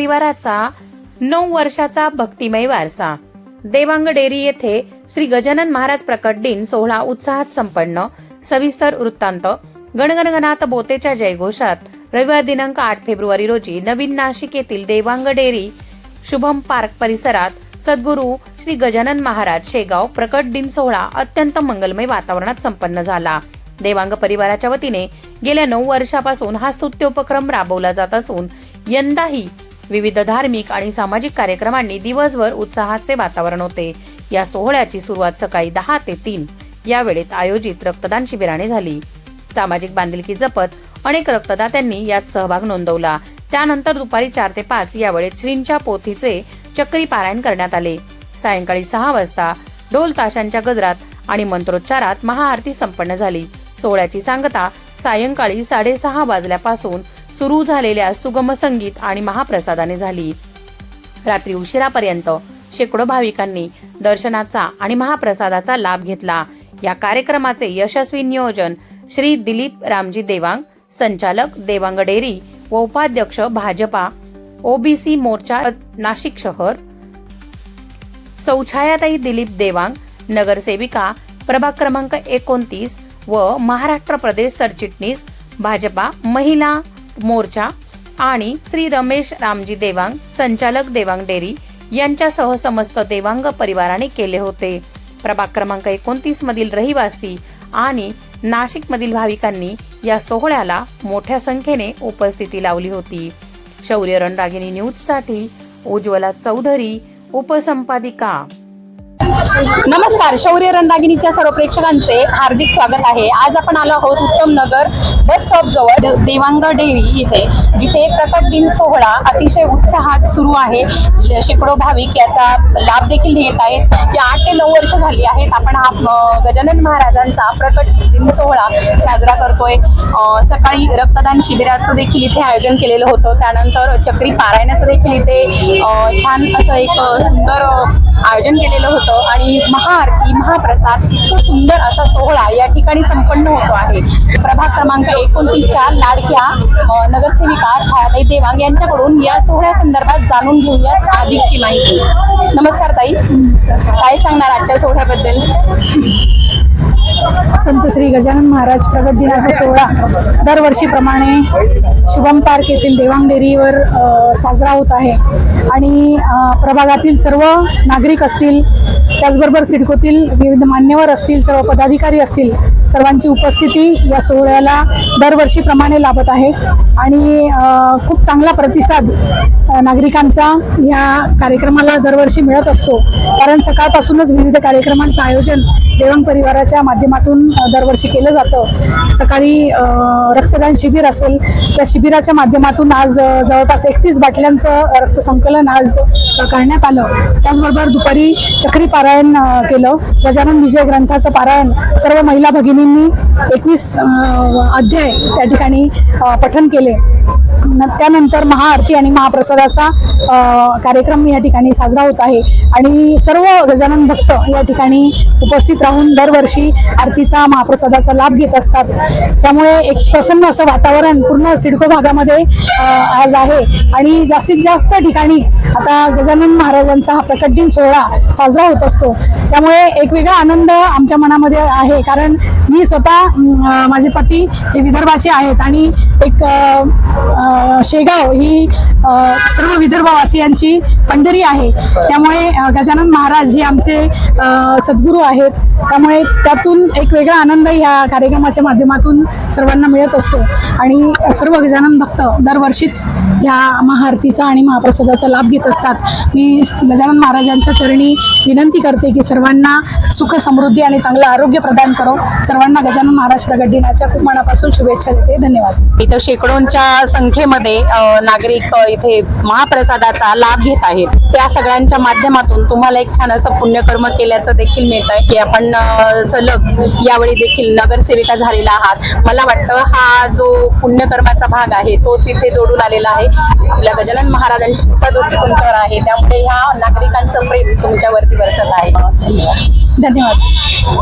परिवाराचा नऊ वर्षाचा भक्तिमय वारसा. देवांग डेरी येथे श्री गजानन महाराज प्रकट दिन सोहळा उत्साहात संपन्न. सविस्तर वृत्तांत. गणगणगणात बोतेच्या जयघोषात रविवार दिनांक आठ फेब्रुवारी रोजी नवीन नाशिक येथील देवांग डेरी शुभम पार्क परिसरात सद्गुरू श्री गजानन महाराज शेगाव प्रकट दिन सोहळा अत्यंत मंगलमय वातावरणात संपन्न झाला. देवांग परिवाराच्या वतीने गेल्या नऊ वर्षापासून हा स्तुत्य उपक्रम राबवला जात असून यंदाही विविध धार्मिक आणि सामाजिक कार्यक्रमांनी दिवसभर उत्साहाचे वातावरण होते. या सोहळ्याची सुरुवात सकाळी दहा ते तीन. या वेळेत आयोजित रक्तदान शिबिराने झाली. सामाजिक बांधिलकी जपत अनेक रक्तदात्यांनी यात सहभाग नोंदवला. त्यानंतर दुपारी चार ते पाच या वेळेत श्रींच्या पोथीचे चक्री पारायण करण्यात आले. सायंकाळी सहा वाजता ढोल ताशांच्या गजरात आणि मंत्रोच्चारात महाआरती संपन्न झाली. सोहळ्याची सांगता सायंकाळी साडेसहा वाजल्यापासून सुरू झालेल्या सुगम संगीत आणि महाप्रसादाने झाली. रात्री उशिरापर्यंत शेकडो भाविकांनी दर्शनाचा आणि महाप्रसादाचा लाभ घेतला. या कार्यक्रमाचे यशस्वी नियोजन श्री दिलीप रामजी देवांग संचालक देवांग डेरी व उपाध्यक्ष भाजपा ओबीसी मोर्चा नाशिक शहर सौछायाताई दिलीप देवांग नगरसेविका प्रभाग क्रमांक एकोणतीस व महाराष्ट्र प्रदेश सरचिटणीस भाजपा महिला मोर्चा आणि श्री रमेश रामजी देवांग संचालक देवांग डेरी यांच्यासह समस्त देवांग परिवाराने केले होते. प्रभाग क्रमांक एकोणतीस मधील रहिवासी आणि नाशिक मधील भाविकांनी या सोहळ्याला मोठ्या संख्येने उपस्थिती लावली होती. शौर्य रणरागिणी न्यूजसाठी उज्ज्वला चौधरी उपसंपादिका. नमस्कार शौर्य रणदागिनीच्या सर्व प्रेक्षकांचे हार्दिक स्वागत आहे. आज आपण आलो आहोत उत्तम नगर बस स्टॉप जवळ दे- देवांग डेअरी इथे जिथे प्रकट दिन सोहळा अतिशय उत्साहात सुरू आहे. शेकडो भाविक याचा लाभ देखील घेत आहेत. या आठ ते नऊ वर्ष झाली आहेत आपण हा गजानन महाराजांचा प्रकट दिन सोहळा साजरा करतोय. सकाळी रक्तदान शिबिराचं देखील इथे आयोजन केलेलं होतं. त्यानंतर चक्री पारायणाचं देखील इथे छान असं एक सुंदर आयोजन केलेलं होतं आणि महाआरती महाप्रसाद इतकं सुंदर असा सोहळा या ठिकाणी संपन्न होतो आहे. प्रभाग क्रमांक एकोणतीसच्या लाडक्या अ, नगरसेविका छायाताई देवांग यांच्याकडून या सोहळ्या संदर्भात जाणून घेऊयात अधिकची माहिती. नमस्कार ताई. काय सांगणार आजच्या सोहळ्याबद्दल? संत श्री गजानन महाराज प्रगट दिनाचा सोहळा दरवर्षीप्रमाणे शुभम पार्क येथील देवांगडेरीवर साजरा होत आहे. आणि प्रभागातील सर्व नागरिक असतील त्याचबरोबर सिडकोतील विविध मान्यवर असतील सर्व पदाधिकारी असतील सर्वांची उपस्थिती या सोहळ्याला दरवर्षीप्रमाणे लाभत आहे. आणि खूप चांगला प्रतिसाद नागरिकांचा या कार्यक्रमाला दरवर्षी मिळत असतो. कारण सकाळपासूनच विविध कार्यक्रमांचं आयोजन देवांग परिवाराच्या माध्यमातून माध्यमातून दरवर्षी केलं जातं. सकाळी रक्तदान शिबिर असेल त्या शिबिराच्या माध्यमातून आज जवळपास एकतीस बाटल्यांचं रक्तसंकलन आज करण्यात आलं. त्याचबरोबर दुपारी चक्री पारायण केलं. गजानन विजय ग्रंथाचं पारायण सर्व महिला भगिनींनी एकवीस अध्याय त्या ठिकाणी पठन केले. त्यानंतर महाआरती आणि महाप्रसादाचा कार्यक्रम या ठिकाणी साजरा होत आहे. आणि सर्व गजानन भक्त या ठिकाणी उपस्थित राहून दरवर्षी आरतीचा महाप्रसादाचा लाभ घेत असतात. त्यामुळे एक प्रसन्न असं वातावरण पूर्ण सिडको भागामध्ये आज आहे. आणि जास्तीत जास्त ठिकाणी आता गजानन महाराजांचा हा प्रकट दिन सोहळा साजरा होत असतो. त्यामुळे एक वेगळा आनंद आमच्या मनामध्ये आहे. कारण मी स्वतः माझे पती हे विदर्भाचे आहेत आणि एक शेगाव ही सर्व विदर्भवासियांची पंढरी आहे. त्यामुळे गजानन महाराज हे आमचे सद्गुरू आहेत. त्यामुळे त्यातून एक वेगळा आनंद ह्या कार्यक्रमाच्या माध्यमातून सर्वांना मिळत असतो. आणि सर्व गजानन भक्त दरवर्षीच ह्या महाआरतीचा आणि महाप्रसादाचा लाभ घेत असतात. मी गजानन महाराजांच्या चरणी विनंती करते की सर्वांना सुख समृद्धी आणि चांगलं आरोग्य प्रदान करो. सर्वांना गजानन महाराज प्रगट दिनाच्या खूप मनापासून शुभेच्छा देते. धन्यवाद. इथं शेकडोंच्या संख्येमध्ये नागरिक इथे महाप्रसादाचा लाभ घेत आहेत. त्या सगळ्यांच्या माध्यमातून तुम्हाला एक छान असं पुण्यकर्म केल्याचं देखील मिळत आहे की आपण सलग यावेळी देखील नगरसेविका झालेला आहात. मला वाटतं हा जो पुण्यकर्माचा भाग आहे तोच इथे जोडून आलेला आहे. आपल्या गजानन महाराजांची कृपा दृष्टी तुमच्यावर आहे. त्यामुळे ह्या नागरिकांचं प्रेम तुमच्यावरती बरसत आहे. धन्यवाद.